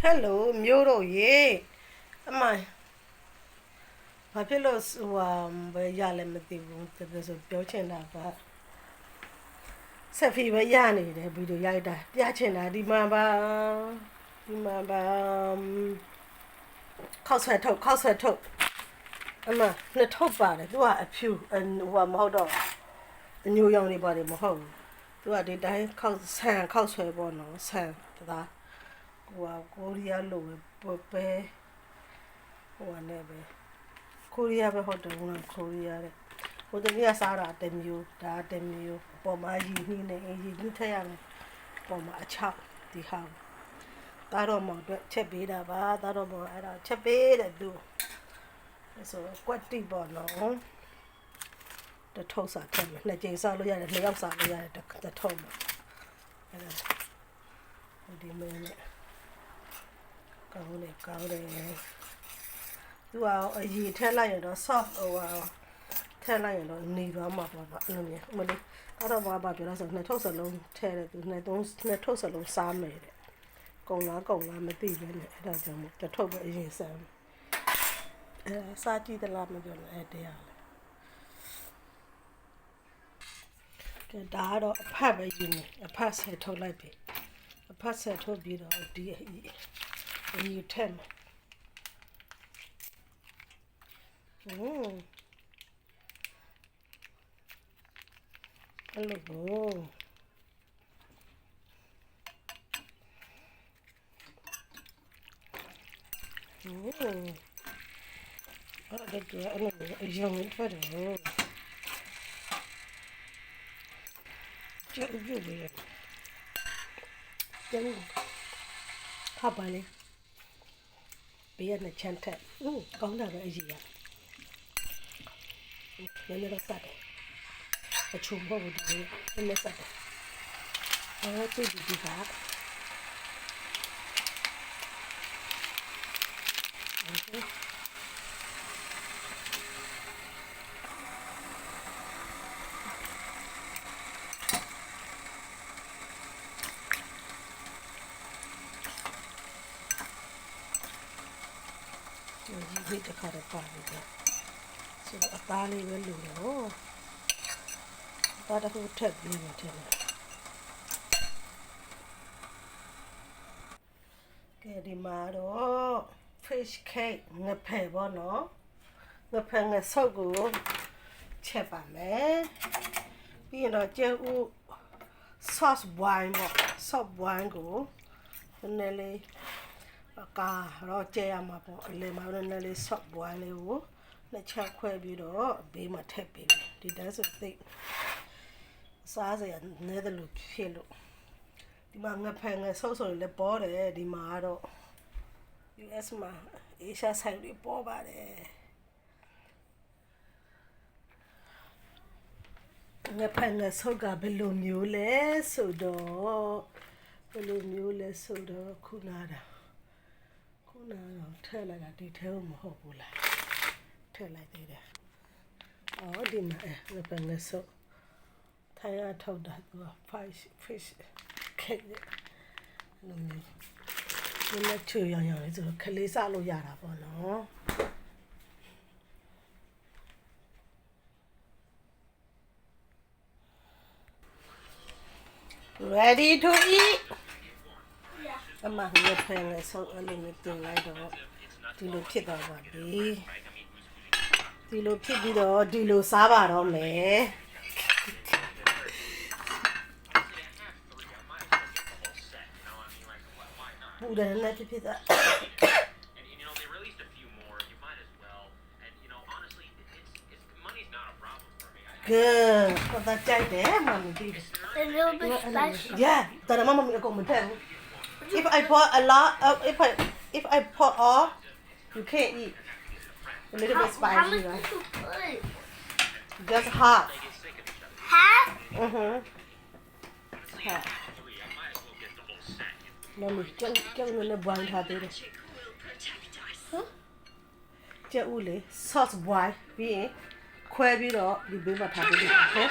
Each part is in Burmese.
ဟယ်လိုမျိုးတို့ရေအမဘာဖြစ်လို့ဟိုဟာဘယ်ရလဲမသိဘူးတကယ်ဆိုပြောချင်တာကဆက်ဖီပဲရနေတယ်ဗီဒီယိုရိုက်တာပြချင်တာဒီမှာပါဒီမှာပါခောက်ဆွဲထုတ်ခောက်ဆွဲထုတ်အမနှစ်ထုတ်ပါတယ်သူကအဖြူအဟိုဟာမဟုတ်တော့အညိုရောင်နေပါတယ်မဟုတ်ဘူးသူကဒီတိုင်းခောက်ဆန်ခောက်ဆွဲပေါ့နော်ဆန်ဒါ ဟိုဟာကိုရီးယားလိုပဲပဲဟိုဟာနဲ့ပဲကိုရီးယားပဲဟုတ်တယ်ဟုတ်လားကိုရီးယားတဲ့ဟိုတည်းကစားတာတစ်မျိုးဒါတစ်မျိုးပေါ်မှာရည်နှီးနေရည်နှီးထက်ရမယ်ပေါ်မှာအချောက်ဒီဟာတားတော့မောင်အတွက်ချက်ပေးတာပါတားတော့မောင်အဲ့ဒါချက်ပေးတဲ့သူဆိုတော့ကွက်တိပေါ့နော်တထုပ်စာထက်မယ်နှစ်ကြိမ်စားလို့ရတယ်နှစ်ယောက်စားလို့ရတယ်တထုပ်မှာအဲ့ဒါဒီမင်းနဲ့ ကောင်းတယ်ကောင်းတယ်သူကအရေးထက်လိုက်ရတော့ soft ဟိုဟာထက်လိုက်ရတော့နေသွားမှာပေါ့ပေါ့အဲ့လိုမျိုးမလို့အဲ့တော့ဘာဘာပြောလဲဆိုနှစ်ထုပ်စလုံးထဲတယ်သူနှစ်သုံးနှစ်ထုပ်စလုံးစားမယ်တဲ့ကုံလားကုံလားမသိပဲနဲ့အဲ့ဒါကြောင့်မို့တစ်ထုပ်ပဲအရင်စားမယ်အဲစားကြည့်သလားမပြောနဲ့အဲ့တရားလေကဲဒါကတော့အဖတ်ပဲယူနေအဖတ်ဆယ်ထုတ်လိုက်ပြီအဖတ်ဆယ်ထုတ်ပြီးတော့ဒီ အကြီးထက်မယ်ဟွန်းအဲ့လိုဘောဟွန်းအဲ့ဒါက ဘေးကနှစ်ချမ်းထက်ဟင်းကောင်းတာပဲအကြီးရနည်းနည်းတော့စတယ်အချုံဘောဘူးဒီနည်းနည်းစတယ်အဲကြည့်ဒီဒီကဒီ ဒီတခါတော့ပါပြီဆိုတော့အသားလေးပဲလူတော့အသားတစ်ခုထက်ပြီးမှထည့်မယ်ကဲဒီမှာတော့ fish cake ငဖယ်ပေါ့နော်ငဖယ်ငဆုပ်ကိုချက်ပါမယ်ပြီးရင်တော့ကျဲဥ sauce wine ပေါ့ sauce wine ကိုနည်းနည်းလေးအ ကာတော့ကျဲရမှာပေါ့အလယ်မှာနည်းနည်းလေး sauce wine လေးကိုနှစ်ချက်ခွဲပြီးတော့ဘေးမှာထည့်ပေးမယ်ဒီတန်းစသိစားစရာနည်းတယ်လို့ဖြစ်လို့ဒီမှာငဖယ်ငဆုပ်ဆိုရင်လည်းပေါ်တယ်ဒီမှာကတော့ US မှာ Asia ဆိုင်တွေပေါ်ပါတယ်ငဖန်ငဆုပ်ကဘယ်လိုမျိုးလဲဆိုတော့ဘယ်လိုမျိုးလဲဆိုတော့ခုနတာ ခုနတော့ထည့်လိုက်တာဒီထဲမဟုတ်ဘူးလားထည့်လိုက်သေးတယ်အော်ဒီမှာငဖန်ငဆုပ်ထိုင်ရထုတ်တာသူက fish fish cake လို့မျိုးနည်းနည်းချွေရောင်ရောင်လေးဆိုတော့ခလေးစလို့ရတာပေါ့နော် ready to eat အမငါဖယ်လဲဆောက်အလေးနဲ့တင်လိုက်တော့ဒီလိုဖြစ်သွားပါပြီဒီလိုဖြစ်ပြီးတော့ဒီလိုစားပါတော့မယ်ပူတယ်နဲ့ဖြစ်ဖြစ်တာ And you know they released a few more. You might as well. And you know honestly, it's, it's money's not a problem for me. I, good ဘာသာကြိုက်တယ်မမဒီ A little bit special. Yeah, tara If I pour a lot, uh, if I if I pour all, you can't eat. A little How, bit how spicy, much right? did you put? Just half. get sick of each other. Half? Mhm. Half. Three, I might as well get the whole set. Mami, chang chang no na buang tha de. Huh? ကျက်ဦးလေ sauce boil ပြီးရင်ခွဲပြီးတော့ဒီဘေးမှာထားပေးတယ်ဟုတ်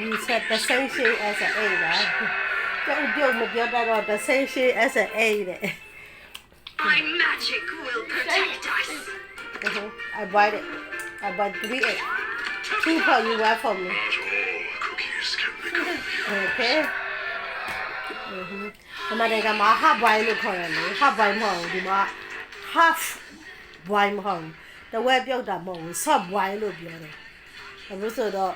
You said the same shade as an A ပါ ကျက်ဦးပြုတ်မပြောတတ်တော့ the same shade as an A တဲ့ My magic will protect us. Mhm. I bought it. I bought three egg. Two for you, one for me. Not all cookies can become Okay. Mhm. ဒီမှာတကမှာ half boil လို့ခေါ်တယ်လေ half boil မဟုတ်ဘူးဒီမှာ half boil မဟုတ်ဘူးတဝက်ပြုတ်တာမဟုတ်ဘူး soft boil လို့ပြောတယ်ဒါလို့ဆိုတော့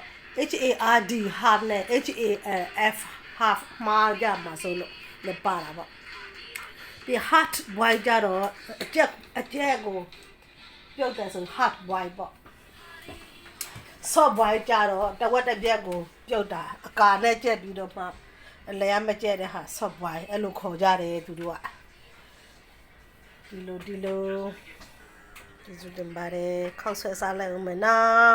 H A R D half နဲ့ H A L F half မှာကြမှာဆိုလို့လည်းပါတာပေါ့ဒီ hot boil ကြတော့အကျက်အကျက်ကိုပြုတ်တယ်ဆို hot boil ပေါ့ soft boil ကြတော့တဝက်တစ်ပြက်ကိုပြုတ်တာအကာနဲ့ကျက်ပြီးတော့မှအလဲရမကျက်တဲ့ဟာ soft boil အဲ့လိုခေါ်ကြတယ်သူတို့ကဒီလိုဒီလိုဒီစုတင်ပါတယ်ခောက်ဆွဲစားလိုက်ဦးမယ်နော်